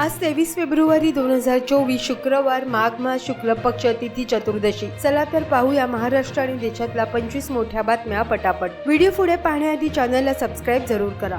आज तेवीस फेब्रुवारी दोन हजार चोवीस शुक्रवार माघ मास शुक्ल पक्ष तिथी चतुर्दशी. चला तर पाहूया महाराष्ट्र आणि देशातल्या पंचवीस मोठ्या बातम्या पटापट. व्हिडिओ पुढे पाहण्याआधी चॅनलला सबस्क्राईब जरूर करा.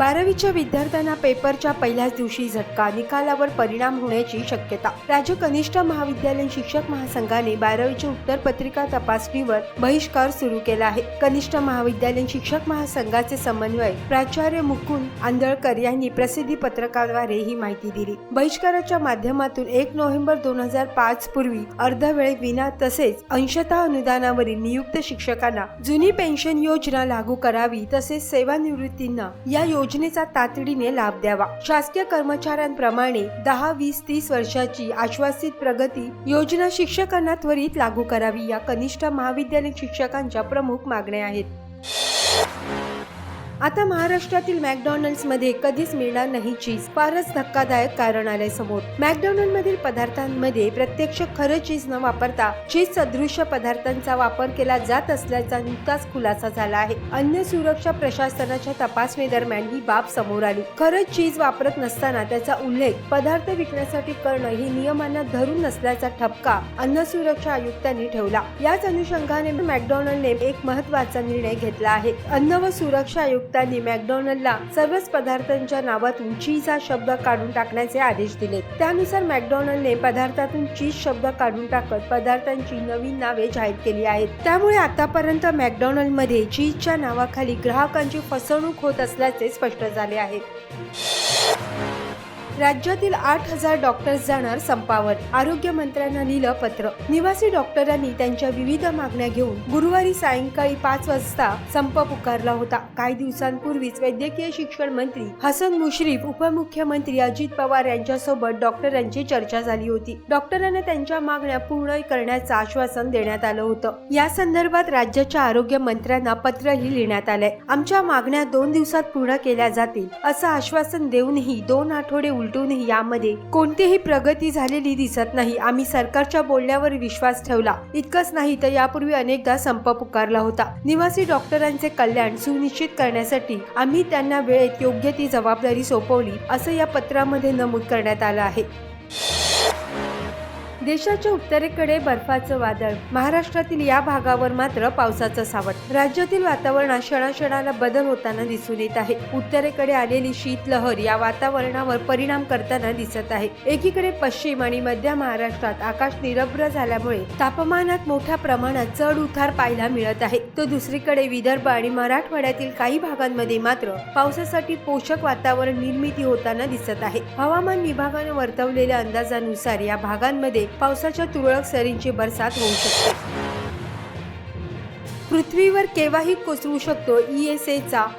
बारावीच्या विद्यार्थ्यांना पेपरच्या पहिल्याच दिवशी झटका निकालावर परिणाम होण्याची शक्यता. राज्य कनिष्ठ महाविद्यालयीन शिक्षक महासंघाने बारावीच्या उत्तरपत्रिका तपासणीवर बहिष्कार सुरू केला आहे. कनिष्ठ महाविद्यालयीन शिक्षक महासंघाचे समन्वय प्राचार्य मुकुंद आंदळकर यांनी प्रसिद्धी पत्रकाद्वारे ही माहिती दिली. बहिष्काराच्या माध्यमातून एक नोव्हेंबर दोन हजार पाच पूर्वी अर्धवेळ विना तसेच अंशतः अनुदानावरील नियुक्त शिक्षकांना जुनी पेन्शन योजना लागू करावी तसेच सेवानिवृत्तींना या योजना योजनेचा तातडीने लाभ द्यावा. शासकीय कर्मचाऱ्यांप्रमाणे दहा वीस तीस वर्षाची आश्वासित प्रगती योजना शिक्षकांना त्वरित लागू करावी या कनिष्ठ महाविद्यालयीन शिक्षकांच्या प्रमुख मागण्या आहेत. आता महाराष्ट्रातील मॅकडॉनल्ड्समध्ये कधीच मिळणार नाही चीज. फारच धक्कादायक कारण आले समोर. मॅकडॉनल्ड मधील पदार्थांमध्ये प्रत्यक्ष खरं चीज न वापरता चीज सदृश्य पदार्थांचा वापर केला जात असल्याचा नुकताच खुलासा झाला आहे. अन्न सुरक्षा प्रशासनाच्या तपासणी दरम्यान ही बाब समोर आली. खरंच चीज वापरत नसताना त्याचा उल्लेख पदार्थ विकण्यासाठी करणं हे नियमांना धरून नसल्याचा ठपका अन्न सुरक्षा आयुक्तांनी ठेवला. याच अनुषंगाने मॅकडॉनल्डने एक महत्त्वाचा निर्णय घेतला आहे. अन्न व सुरक्षा आयुक्त आयुक्तांनी मॅकडॉनल्डला सर्वच पदार्थांच्या नावातून चीज हा शब्द काढून टाकण्याचे आदेश दिले. त्यानुसार मॅकडॉनल्डने पदार्थातून चीज शब्द काढून टाकत पदार्थांची नवीन नावे जाहीर केली आहेत. त्यामुळे आतापर्यंत मॅकडॉनल्डमध्ये चीजच्या नावाखाली ग्राहकांची फसवणूक होत असल्याचे स्पष्ट झाले आहे. राज्यातील आठ हजार डॉक्टर्स जाणार संपावर. आरोग्य मंत्र्यांना लिहिलं पत्र. निवासी डॉक्टरांनी त्यांच्या विविध मागण्या घेऊन गुरुवारी सायंकाळी पाच वाजता संप पुकारला होता. काही दिवसांपूर्वीच वैद्यकीय शिक्षण मंत्री हसन मुश्रीफ उपमुख्यमंत्री अजित पवार यांच्यासोबत डॉक्टरांची चर्चा झाली होती. डॉक्टरांना त्यांच्या मागण्या पूर्ण करण्याचं आश्वासन देण्यात आलं होतं. या संदर्भात राज्याच्या आरोग्य मंत्र्यांना पत्रही लिहिण्यात आलंय. आमच्या मागण्या दोन दिवसात पूर्ण केल्या जातील असं आश्वासन देऊनही दोन आठवडे उलटूनही यामध्ये कोणतीही प्रगती झालेली दिसत नाही. आम्ही सरकारच्या बोलण्यावर विश्वास ठेवला. इतकंच नाही तर यापूर्वी अनेकदा संप पुकारला होता. निवासी डॉक्टरांचे कल्याण सुनिश्चित करण्यासाठी आम्ही त्यांना वेळेत योग्य ती जबाबदारी सोपवली असं या पत्रामध्ये नमूद करण्यात आलं आहे. देशाच्या उत्तरेकडे बर्फाचं वादळ. महाराष्ट्रातील या भागावर मात्र पावसाचं सावट. राज्यातील वातावरणात क्षणाक्षणाला बदल होताना दिसून येत आहे. उत्तरेकडे आलेली शीतलहर या वातावरणावर परिणाम करताना दिसत आहे. एकीकडे पश्चिम आणि मध्य महाराष्ट्रात आकाश निरभ्र झाल्यामुळे तापमानात मोठ्या प्रमाणात चढ उतार पाहायला मिळत आहे. तर दुसरीकडे विदर्भ आणि मराठवाड्यातील काही भागांमध्ये मात्र पावसासाठी पोषक वातावरण निर्मिती होताना दिसत आहे. हवामान विभागाने वर्तवलेल्या अंदाजानुसार या भागांमध्ये पावसाच्या तुरळक सरींची बरसात होऊ शकते. पृथ्वीवर केव्हाही कोसळू शकतो ई एस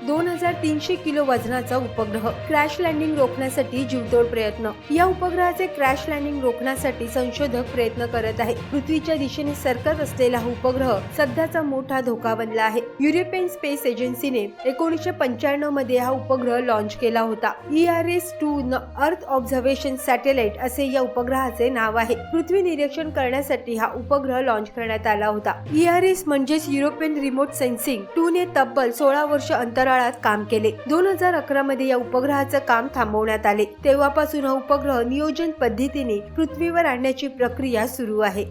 दोन हजार तीनशे किलो वजनाचा उपग्रह. क्रॅश लँडिंग रोखण्यासाठी जीवतोड प्रयत्न. या उपग्रहाचे क्रॅश लँडिंग रोखण्यासाठी संशोधक प्रयत्न करत आहे. पृथ्वीच्या दिशेने सरकत असलेला हा उपग्रह सध्याचा मोठा धोका बनला आहे. युरोपियन स्पेस एजन्सीने एकोणीसशे पंच्याण्णवमध्ये हा उपग्रह लॉन्च केला होता. E R S two earth observation satellite असे या उपग्रहाचे नाव आहे. पृथ्वी निरीक्षण करण्यासाठी हा उपग्रह लॉन्च करण्यात आला होता. ई आर एस म्हणजेच युरोपियन रिमोट सेन्सिंग टू ने तब्बल सोळा वर्ष अंतराळात काम केले. दोन हजार अकरा मध्ये या उपग्रहाचं काम थांबवण्यात आले. तेव्हापासून हा उपग्रह नियोजन पद्धतीने पृथ्वीवर आणण्याची प्रक्रिया सुरू आहे.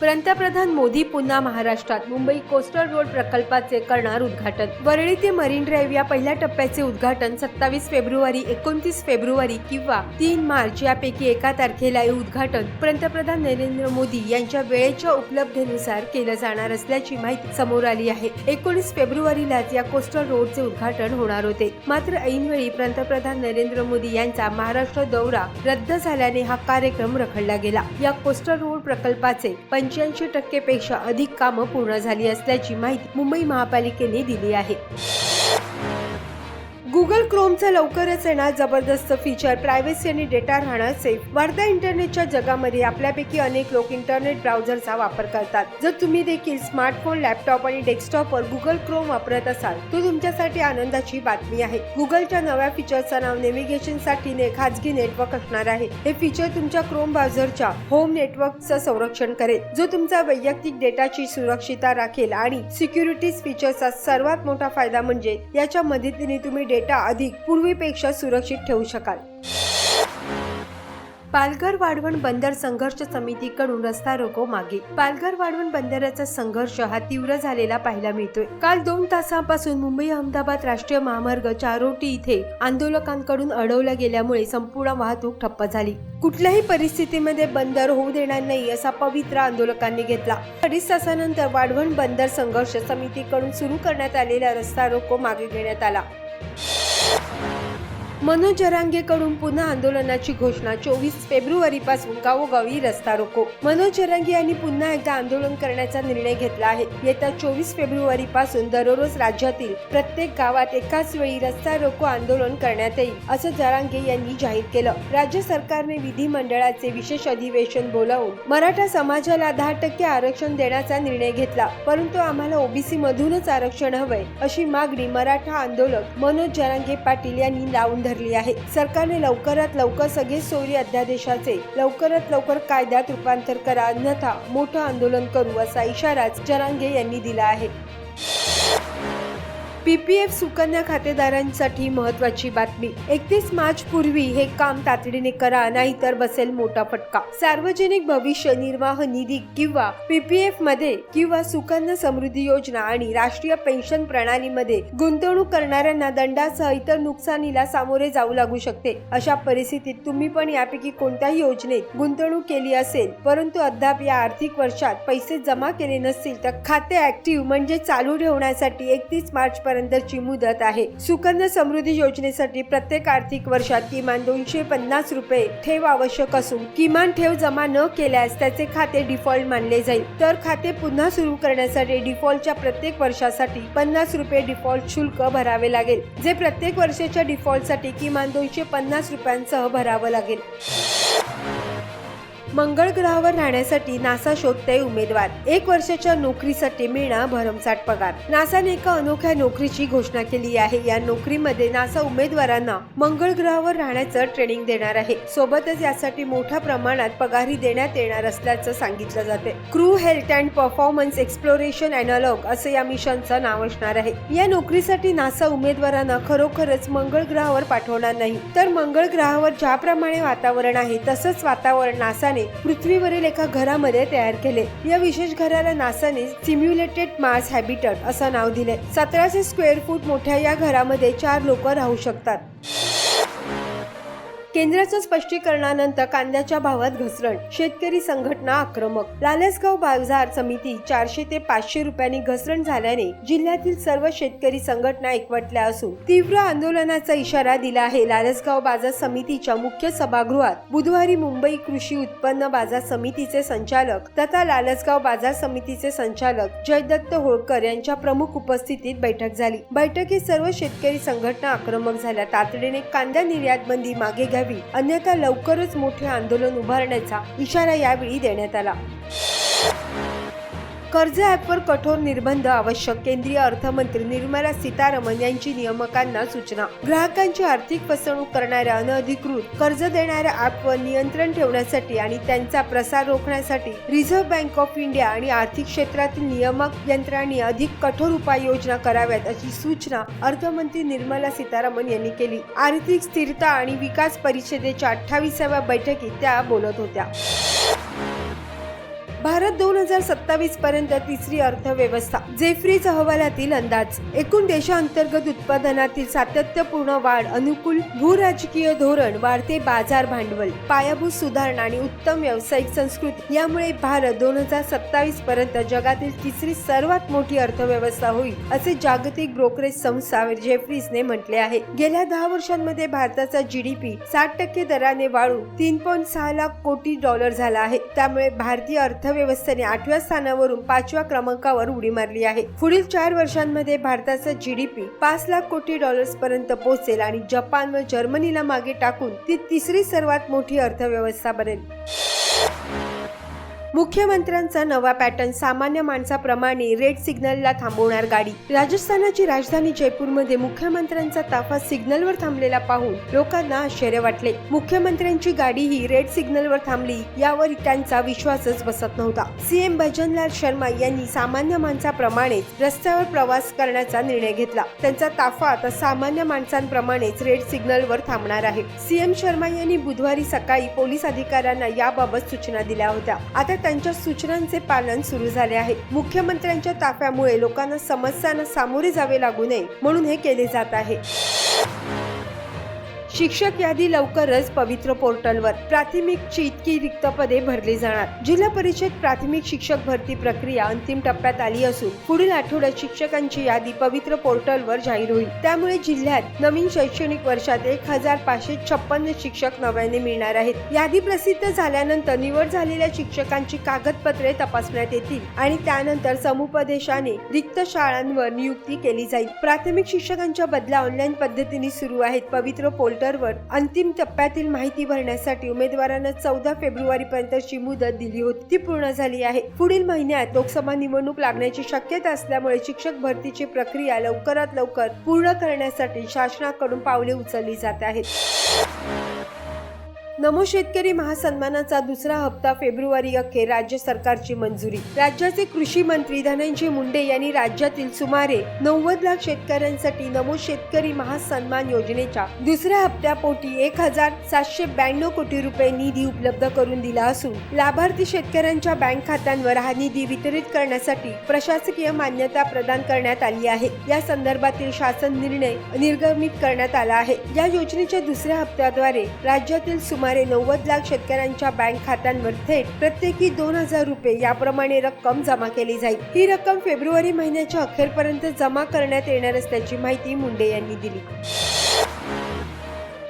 पंतप्रधान मोदी पुन्हा महाराष्ट्रात. मुंबई कोस्टल रोड प्रकल्पाचे करणार उद्घाटन. वरळी ते मरीन ड्राईव्ह या पहिल्या टप्प्याचे उद्घाटन सत्तावीस फेब्रुवारी एकोणतीस फेब्रुवारी किंवा तीन मार्च यापैकी एका तारखेला हे उद्घाटन पंतप्रधान नरेंद्र मोदी यांच्या वेळेच्या उपलब्धतेनुसार केलं जाणार असल्याची माहिती समोर आली आहे. एकोणीस फेब्रुवारीलाच या कोस्टल रोडचे उद्घाटन होणार होते. मात्र ऐनवेळी पंतप्रधान नरेंद्र मोदी यांचा महाराष्ट्र दौरा रद्द झाल्याने हा कार्यक्रम रखडला गेला. या कोस्टल रोड प्रकल्पाचे पंच्याऐंशी टक्के पेक्षा अधिक कामं पूर्ण झाली असल्याची माहिती मुंबई महापालिकेने दिली आहे. गुगल क्रोमचं लवकरच येणार जबरदस्त फीचर प्रायव्हसी आणि डेटा राहणार सेफ वाढत्या इंटरनेटच्या जगामध्ये आपल्यापैकी अनेक लोक इंटरनेट ब्राउझरचा वापर करतात. जर तुम्ही देखील स्मार्टफोन लॅपटॉप आणि डेस्कटॉपवर गुगल क्रोम वापरत असाल तर तुमच्यासाठी आनंदाची बातमी आहे. गुगलच्या नव्या फीचरचं नाव नेव्हिगेशनसाठी ने खाजगी नेटवर्क असणार आहे. हे फीचर तुमच्या क्रोम ब्राउझरच्या होम नेटवर्कचं संरक्षण करेल. जो तुमचा वैयक्तिक डेटाची सुरक्षिता राखेल आणि सिक्युरिटीज फीचरचा सर्वात मोठा फायदा म्हणजे याच्या मदतीने तुम्ही डेटा अधिक पूर्वीपेक्षा सुरक्षित ठेवू शकाल. पालघर वाढवण बंदर संघर्ष समितीकडून रस्ता रोको मागे. पालघर वाढवण बंदराचा संघर्ष हा तीव्र झालेला पाहायला मिळतोय. काल दोन तासांपासून मुंबई अहमदाबाद राष्ट्रीय महामार्ग चारोटी इथे आंदोलकांकडून अडवल्या गेल्यामुळे संपूर्ण वाहतूक ठप्प झाली. कुठल्याही परिस्थितीमध्ये बंदर होऊ देणार नाही असा पवित्र आंदोलकांनी घेतला. अडीच तासानंतर वाढवण बंदर संघर्ष समितीकडून सुरू करण्यात आलेला रस्ता रोको मागे घेण्यात आला. you मनोज जरांगेकडून पुन्हा आंदोलनाची घोषणा. चोवीस फेब्रुवारी पासून गावोगावी रस्ता रोको. मनोज जरांगे यांनी पुन्हा एकदा आंदोलन करण्याचा निर्णय घेतला आहे. येत्या चोवीस फेब्रुवारी पासून दररोज राज्यातील प्रत्येक गावात एकाच वेळी रस्ता रोको आंदोलन करण्यात येईल असं जरांगे यांनी जाहीर केलं. राज्य सरकारने विधिमंडळाचे विशेष अधिवेशन बोलावून मराठा समाजाला दहा टक्के आरक्षण देण्याचा निर्णय घेतला. परंतु आम्हाला ओबीसी मधूनच आरक्षण हवंय अशी मागणी मराठा आंदोलक मनोज जरांगे पाटील यांनी लावून धरली आहे. सरकारने लवकरात लवकर सगळे सोयी अध्यादेशाचे लवकरात लवकर कायद्यात रूपांतर करा. अन्यथा मोठं आंदोलन करू असा इशाराच जरांगे यांनी दिला आहे. पीपीएफ सुकन्या खातेदारांसाठी महत्वाची बातमी. एकतीस मार्च पूर्वी हे काम तातडीने करा नाहीतर बसेल मोठा फटका. सार्वजनिक भविष्य निर्वाह निधी किंवा पीपीएफमध्ये किंवा सुकन्या समृद्धी योजना आणि राष्ट्रीय पेन्शन प्रणालीमध्ये गुंतवणूक करणाऱ्यांना दंडासह इतर नुकसानीला सामोरे जाऊ लागू शकते. अशा परिस्थितीत तुम्ही पण यापैकी कोणत्याही योजनेत गुंतवणूक केली असेल परंतु अद्याप या आर्थिक वर्षात पैसे जमा केले नसतील तर खाते ऍक्टिव्ह म्हणजे चालू ठेवण्यासाठी एकतीस मार्च पर्यंतची मुदत आहे. सुकन्या समृद्धी योजनेसाठी प्रत्येक आर्थिक वर्षात किमान दोनशे पन्नास रुपये ठेव आवश्यक असून किमान ठेव जमा न केल्यास त्याचे खाते डिफॉल्ट मानले जाईल. तर खाते पुन्हा सुरू करण्यासाठी डिफॉल्टच्या प्रत्येक वर्षासाठी पन्नास रुपये डिफॉल्ट शुल्क भरावे लागेल जे प्रत्येक वर्षाच्या डिफॉल्टसाठी किमान दोनशे पन्नास रुपयांसह भरावं लागेल. मंगळ ग्रहावर राहण्यासाठी नासा शोधते उमेदवार. एक वर्षाच्या नोकरीसाठी मिळणार भरमसाठ पगार. नासाने एका अनोख्या नोकरीची घोषणा केली आहे. या नोकरीमध्ये नासा उमेदवारांना मंगळ ग्रहावर राहण्याचं ट्रेनिंग देणार आहे. सोबतच यासाठी मोठ्या प्रमाणात पगारही देण्यात येणार असल्याचं सांगितलं जाते crew health and performance exploration analogue असं या मिशनचं नाव असणार आहे. या नोकरीसाठी नासा उमेदवारांना खरोखरच मंगळ ग्रहावर पाठवणार नाही. तर मंगळ ग्रहावर ज्याप्रमाणे वातावरण आहे तसंच वातावरण नासाने पृथ्वीवरील एका घरामध्ये तयार केले. या विशेष घराला नासाने सिम्युलेटेड मार्स हॅबिटट असं नाव दिले. सतराशे स्क्वेअर फूट मोठ्या या घरामध्ये चार लोक राहू शकतात. केंद्राच्या स्पष्टीकरणानंतर कांद्याच्या भावात घसरण शेतकरी संघटना आक्रमक. लालसगाव बाजार समिती चारशे ते पाचशे रुपयांनी घसरण झाल्याने जिल्ह्यातील सर्व शेतकरी संघटना एकवटल्या असून तीव्र आंदोलनाचा इशारा दिला आहे. लालसगाव बाजार समितीच्या मुख्य सभागृहात बुधवारी मुंबई कृषी उत्पन्न बाजार समितीचे संचालक तथा लालसगाव बाजार समितीचे संचालक जयदत्त होळकर यांच्या प्रमुख उपस्थितीत बैठक झाली. बैठकीत सर्व शेतकरी संघटना आक्रमक झाल्या. तातडीने कांदा निर्यात बंदी मागे द्यावी अन्यथा लवकरच मोठे आंदोलन उभारण्याचा इशारा यावेळी देण्यात आला. कर्ज ॲपवर कठोर निर्बंध आवश्यक केंद्रीय अर्थमंत्री निर्मला सीतारामन यांची नियामकांना सूचना. ग्राहकांची आर्थिक फसवणूक करणाऱ्या अनधिकृत कर्ज देणाऱ्या ॲपवर नियंत्रण ठेवण्यासाठी आणि त्यांचा प्रसार रोखण्यासाठी रिझर्व्ह बँक ऑफ इंडिया आणि आर्थिक क्षेत्रातील नियामक यंत्रणांनी अधिक कठोर उपाययोजना कराव्यात अशी सूचना अर्थमंत्री निर्मला सीतारामन यांनी केली. आर्थिक स्थिरता आणि विकास परिषदेच्या अठ्ठावीसाव्या बैठकीत त्या बोलत होत्या. भारत दोन हजार सत्तावीस पर्यंत तिसरी अर्थव्यवस्था. जेफ्रीज अहवालातील अंदाज. एकूण देशांतर्गत उत्पादनातील सातत्यपूर्ण वाढ अनुकूल भूराजकीय धोरण वाढते बाजार भांडवल पायाभूत सुधारणा आणि उत्तम व्यावसायिक संस्कृती. यामुळे भारत दोन हजार सत्तावीस पर्यंत जगातील तिसरी सर्वात मोठी अर्थव्यवस्था होईल असे जागतिक ब्रोकरेज संस्था जेफ्रीजने म्हटले आहे. गेल्या दहा वर्षांमध्ये भारताचा जीडीपी साठ टक्के दराने वाढून तीन पॉईंट सहा लाख कोटी डॉलर झाला आहे. त्यामुळे भारतीय अर्थ अर्थव्यवस्थेने आठव्या स्थानावरून पाचव्या क्रमांकावर उडी मारली आहे. पुढील चार वर्षांमध्ये भारताचा जीडीपी पाच लाख कोटी डॉलर्स पर्यंत पोहोचेल आणि जपान व जर्मनीला मागे टाकून ती तिसरी सर्वात मोठी अर्थव्यवस्था बनेल. मुख्यमंत्र्यांचा नवा पॅटर्न सामान्य माणसाप्रमाणे रेड सिग्नलला थांबवणार गाडी. राजस्थानाची राजधानी जयपूरमध्ये मुख्यमंत्र्यांचा ताफा सिग्नलवर थांबलेला पाहून लोकांना आश्चर्य वाटले. मुख्यमंत्र्यांची गाडी ही रेड सिग्नलवर थांबली यावर त्यांचा विश्वासच बसत नव्हता. सीएम भजनलाल शर्मा यांनी सामान्य माणसाप्रमाणे रस्त्यावर प्रवास करण्याचा निर्णय घेतला. त्यांचा ताफा आता सामान्य माणसांप्रमाणेच रेड सिग्नलवर थांबणार आहे. सीएम शर्मा यांनी बुधवारी सकाळी पोलीस अधिकाऱ्यांना याबाबत सूचना दिल्या होत्या. आता त्यांच्या सूचनांचे पालन सुरू झाले आहे. मुख्यमंत्र्यांच्या ताफ्यामुळे लोकांना समस्यांना सामोरे जावे लागू नये म्हणून हे केले जात आहे. शिक्षक यादी लवकरच पवित्र पोर्टलवर. प्राथमिकची इतकी रिक्त पदे भरली जाणार. जिल्हा परिषद प्राथमिक शिक्षक भरती प्रक्रिया अंतिम टप्प्यात आली असून पुढील आठवड्यात शिक्षकांची यादी पवित्र पोर्टलवर जाहीर होईल. त्यामुळे जिल्ह्यात नवीन शैक्षणिक वर्षात एक हजार पाचशे छप्पन्न शिक्षक नव्याने मिळणार आहेत. यादी प्रसिद्ध झाल्यानंतर निवड झालेल्या शिक्षकांची कागदपत्रे तपासण्यात येतील आणि त्यानंतर समुपदेशाने रिक्त शाळांवर नियुक्ती केली जाईल. प्राथमिक शिक्षकांच्या बदल्या ऑनलाईन पद्धतीने सुरू आहेत पवित्र पोर्टलवर अंतिम टप्प्यातील माहिती भरण्यासाठी उमेदवारांना चौदा फेब्रुवारी पर्यंतची मुदत दिली होती. ती पूर्ण झाली आहे. पुढील महिन्यात लोकसभा निवडणूक लागण्याची शक्यता असल्यामुळे शिक्षक भरतीची प्रक्रिया लवकरात लवकर पूर्ण करण्यासाठी शासनाकडून पावले उचलली जात आहेत. नमो शेतकरी महासन्मानाचा दुसरा हप्ता फेब्रुवारी अखेर राज्य सरकारची मंजुरी. राज्याचे कृषी मंत्री धनंजय मुंडे यांनी राज्यातील सुमारे नव्वद लाख शेतकऱ्यांसाठी नमो शेतकरी महासन्मान योजनेच्या दुसऱ्या हप्त्यापोटी एक हजार सातशे ब्याण्णव कोटी रुपये निधी उपलब्ध करून दिला असून लाभार्थी शेतकऱ्यांच्या बँक खात्यांवर हा निधी वितरित करण्यासाठी प्रशासकीय मान्यता प्रदान करण्यात आली आहे. या संदर्भातील शासन निर्णय निर्गमित करण्यात आला आहे. या योजनेच्या दुसऱ्या हप्त्याद्वारे राज्यातील सुमारे नव्वद लाख शेतकऱ्यांच्या बँक खात्यांवर थेट प्रत्येकी दोन हजार रुपये याप्रमाणे रक्कम जमा केली जाईल. ही रक्कम फेब्रुवारी महिन्याच्या अखेरपर्यंत जमा करण्यात येणार असल्याची माहिती मुंडे यांनी दिली.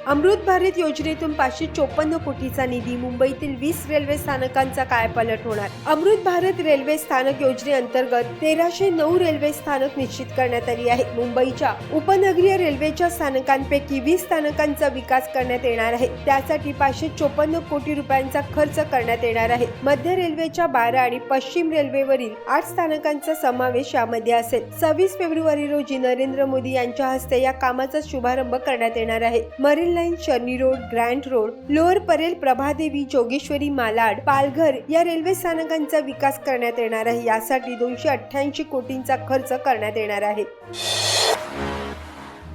अमृत भारत योजनेतून पाचशे चोपन्न कोटीचा निधी मुंबईतील वीस रेल्वे स्थानकांचा कायापालट होणार. अमृत भारत रेल्वे स्थानक योजनेअंतर्गत तेराशे नऊ रेल्वे स्थानक निश्चित करण्यात आली आहे मुंबईच्या उपनगरीय रेल्वेच्या स्थानकांपैकी वीस स्थानकांचा विकास करण्यात येणार आहे. त्यासाठी पाचशे चोपन्न कोटी रुपयांचा खर्च करण्यात येणार आहे. मध्य रेल्वेच्या बारा आणि पश्चिम रेल्वेवरील आठ स्थानकांचा समावेश यामध्ये असेल. सव्वीस फेब्रुवारी रोजी नरेंद्र मोदी यांच्या हस्ते या कामाचा शुभारंभ करण्यात येणार आहे. मरील Marine Line Charni Road Grant Road Lower Parel Prabhadevi Jogeshwari Malad Palghar या रेल्वे स्थानकांचा विकास करण्यात येणार आहे. यासाठी दोनशे अठ्ठ्याऐंशी कोटींचा खर्च करण्यात येणार आहे.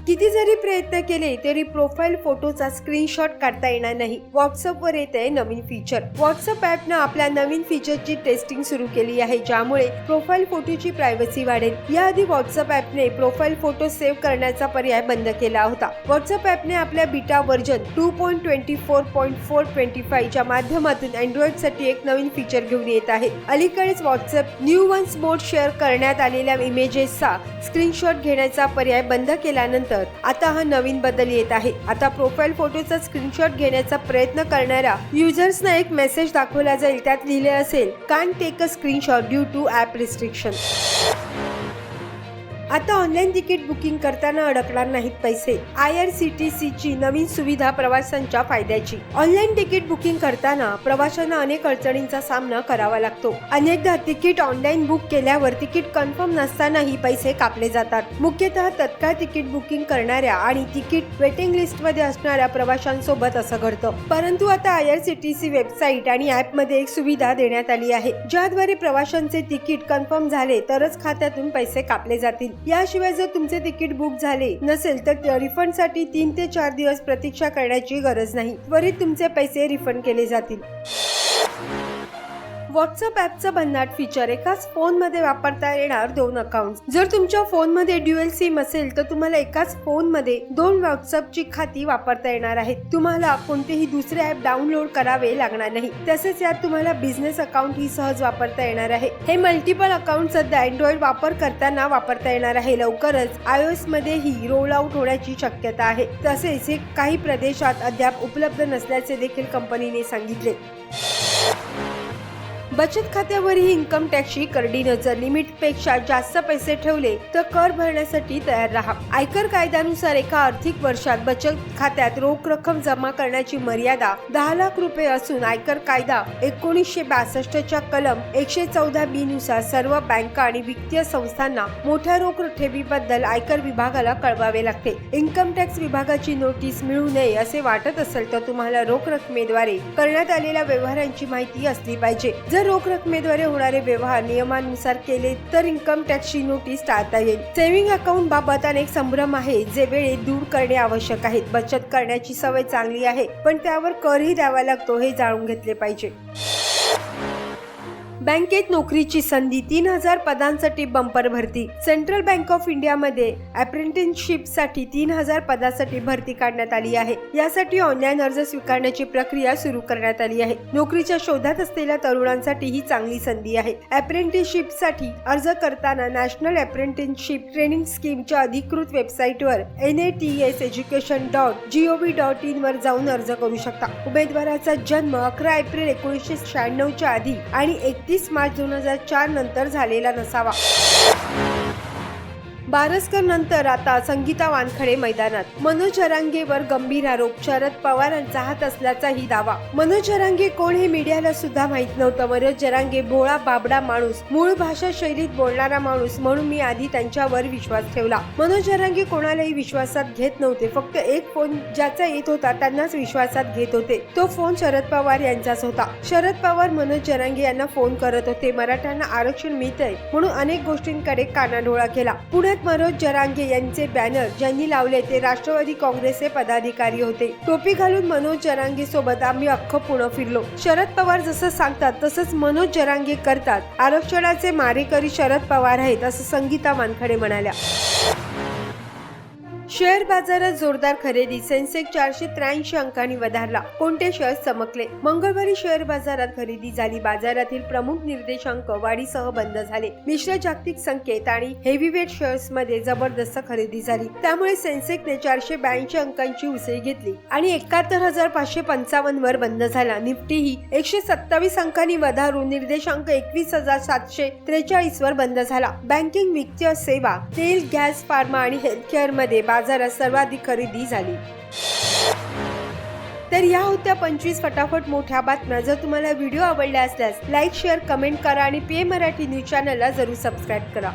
किती जरी प्रयत्न केले तरी प्रोफाईल फोटोचा स्क्रीनशॉट काढता येणार नाही. व्हॉट्सअपवर येत आहे नवीन फीचर व्हॉट्सअप ॲपनं आपल्या नवीन फीचरची टेस्टिंग सुरू केली आहे ज्यामुळे प्रोफाईल फोटोची प्रायव्हसी वाढेल. याआधी व्हॉट्सअप ॲपने प्रोफाईल फोटो सेव्ह करण्याचा पर्याय बंद केला होता. व्हॉट्सअप ॲपने आपल्या beta version two point twenty four point four twenty फाईव्हच्या माध्यमातून अँड्रॉइडसाठी एक नवीन फीचर घेऊन येत आहे. अलीकडेच WhatsApp new once mode share करण्यात आलेल्या इमेजेसचा स्क्रीनशॉट घेण्याचा पर्याय बंद केल्यानंतर तर आता हा नवीन बदल येत आहे. आता प्रोफाईल फोटोचा स्क्रीनशॉट घेण्याचा प्रयत्न करणाऱ्या युजर्सना एक मेसेज दाखवला जाईल. त्यात लिहिले असेल can't take a screenshot due to app restriction आता ऑनलाईन तिकीट बुकिंग करताना अडकणार नाहीत पैसे. I R C T C ची नवीन सुविधा प्रवाशांच्या फायद्याची. ऑनलाईन तिकीट बुकिंग करताना प्रवाशांना अनेक अडचणींचा सामना करावा लागतो. अनेकदा तिकीट ऑनलाईन बुक केल्यावर तिकीट कन्फर्म नसतानाही पैसे कापले जातात. मुख्यतः तत्काळ तिकीट बुकिंग करणाऱ्या आणि तिकीट वेटिंग लिस्टमध्ये असणाऱ्या प्रवाशांसोबत असं घडतं. परंतु आता I R C T C website आणि ऍपमध्ये एक सुविधा देण्यात आली आहे. ज्याद्वारे प्रवाशांचे तिकीट कन्फर्म झाले तरच खात्यातून पैसे कापले जातील. याशिवाय जर तुमचे तिकीट बुक झाले नसेल तर रिफंडसाठी तीन ते चार दिवस प्रतीक्षा करण्याची गरज नाही. त्वरित तुमचे पैसे रिफंड केले जातील. व्हॉट्सअप ॲपचं भन्नाट फीचर एकाच फोनमध्ये वापरता येणार दोन अकाउंट जर तुमच्या फोनमध्ये ड्युएल सिम असेल तर तुम्हाला एकाच फोनमध्ये दोन व्हॉट्सअपची खाती वापरता येणार आहेत. तुम्हाला कोणतेही दुसरे ॲप डाउनलोड करावे लागणार नाही. तसेच यात तुम्हाला बिझनेस अकाउंट ही सहज वापरता येणार आहे. हे मल्टिपल अकाउंट सध्या अँड्रॉइड वापर करताना वापरता येणार आहे. लवकरच आयओएस मध्येही रोल आउट होण्याची शक्यता आहे. तसेच हे काही प्रदेशात अद्याप उपलब्ध नसल्याचे देखील कंपनीने सांगितले. बचत खात्यावरही इन्कम टॅक्सची करडी नजर लिमिटपेक्षा जास्त पैसे ठेवले तर कर भरण्यासाठी तयार राहा. आयकर कायद्यानुसार एका आर्थिक वर्षात बचत खात्यात रोख रक्कम जमा करण्याची मर्यादा दहा लाख रुपये असून आयकर कायदा एकोणीसशे बासष्टच्या कलम एकशे चौदा बी नुसार सर्व बँका आणि वित्तीय संस्थांना मोठ्या रोख ठेवीबद्दल आयकर विभागाला कळवावे लागते. इन्कम टॅक्स विभागाची नोटीस मिळू नये असे वाटत असेल तर तुम्हाला रोख रकमेद्वारे करण्यात आलेल्या व्यवहारांची माहिती असली पाहिजे. जर रोख रकमेद्वारे होणारे व्यवहार नियमानुसार केले तर इन्कम टॅक्सची नोटीस टाळता येईल. सेव्हिंग अकाउंट बाबत अनेक संभ्रम आहे जे वेळेत दूर करणे आवश्यक आहे बचत करण्याची सवय चांगली आहे पण त्यावर करही द्यावा लागतो हे जाणून घेतले पाहिजे. बँकेत नोकरीची संधी तीन हजार पदांसाठी बंपर भरती. सेंट्रल बँक ऑफ इंडियामध्ये अप्रेंटिसशिपसाठी तीन हजार पदासाठी भरती काढण्यात आली आहे. यासाठी ऑनलाईन अर्ज स्वीकारण्याची प्रक्रिया सुरू करण्यात आली आहे. नोकरीच्या शोधात असलेल्या तरुणांसाठी ही चांगली संधी आहे. अप्रेंटिसशिपसाठी अर्ज करताना नॅशनल अप्रेंटिसशिप ट्रेनिंग स्कीमच्या अधिकृत वेबसाईटवर N A T S education dot G O V dot in वर जाऊन अर्ज करू शकता. उमेदवाराचा जन्म अकरा एप्रिल एकोणीसशे शहाण्णवच्या आधी आणि एकतीस मार्च दोन हजार चार नंतर झालेला नसावा. बारसकर नंतर आता संगीता वानखडे मैदानात. मनोज अरांगेवर गंभीर आरोप शरद पवारांचा हात असल्याचाही दावा. मनोज जरांगे कोण हे मीडियाला सुद्धा माहीत नव्हतं. मनोज जरांगे भोळा बाबडा माणूस. मूळ भाषा शैलीत बोलणारा माणूस म्हणून मी आधी त्यांच्यावर विश्वास ठेवला. मनोज जरांगे कोणालाही विश्वासात घेत नव्हते. फक्त एक फोन ज्याचा येत होता त्यांनाच विश्वासात घेत होते. तो फोन शरद पवार यांचाच होता. शरद पवार मनोज जरांगे यांना फोन करत होते. मराठ्यांना आरक्षण मिळतंय म्हणून अनेक गोष्टींकडे कानाडोळा केला. पुढे पुण्यात मनोज जरांगे यांचे बॅनर ज्यांनी लावले ते राष्ट्रवादी काँग्रेसचे पदाधिकारी होते. टोपी घालून मनोज जरांगे सोबत आम्ही अख्खं पुणे फिरलो. शरद पवार जसं सांगतात तसंच मनोज जरांगे करतात. आरक्षणाचे मारेकरी शरद पवार आहेत असं संगीता वानखडे म्हणाल्या. शेअर बाजारात जोरदार खरेदी. सेन्सेक्स चारशे त्र्याऐंशी अंकांनी वधारला. कोणते शेअर चमकले? मंगळवारी शेअर बाजारात खरेदी झाली. बाजारातील प्रमुख निर्देशांक वाढीसह बंद झाले. मिश्र जागतिक संकेत आणि हेवीवेट शेअर्समध्ये जबरदस्त खरेदी झाली. त्यामुळे सेन्सेक्सने चारशे ब्याऐंशी अंकांची उसळी घेतली आणि एकाहत्तर हजार पाचशे पंचावन्न वर बंद झाला. निफ्टीही एकशे सत्तावीस अंकांनी वधारून निर्देशांक एकवीस हजार सातशे त्रेचाळीस वर बंद झाला. बँकिंग वित्तीय सेवा तेल गॅस फार्मा आणि हेल्थकेअरमध्ये बाजारात सर्वाधिक खरेदी झाली. तर या होत्या पंचवीस फटाफट मोठ्या बातम्या. जर तुम्हाला व्हिडिओ आवडला असल्यास लाईक शेअर कमेंट करा आणि पी मराठी न्यूज चॅनलला जरूर सबस्क्राईब करा.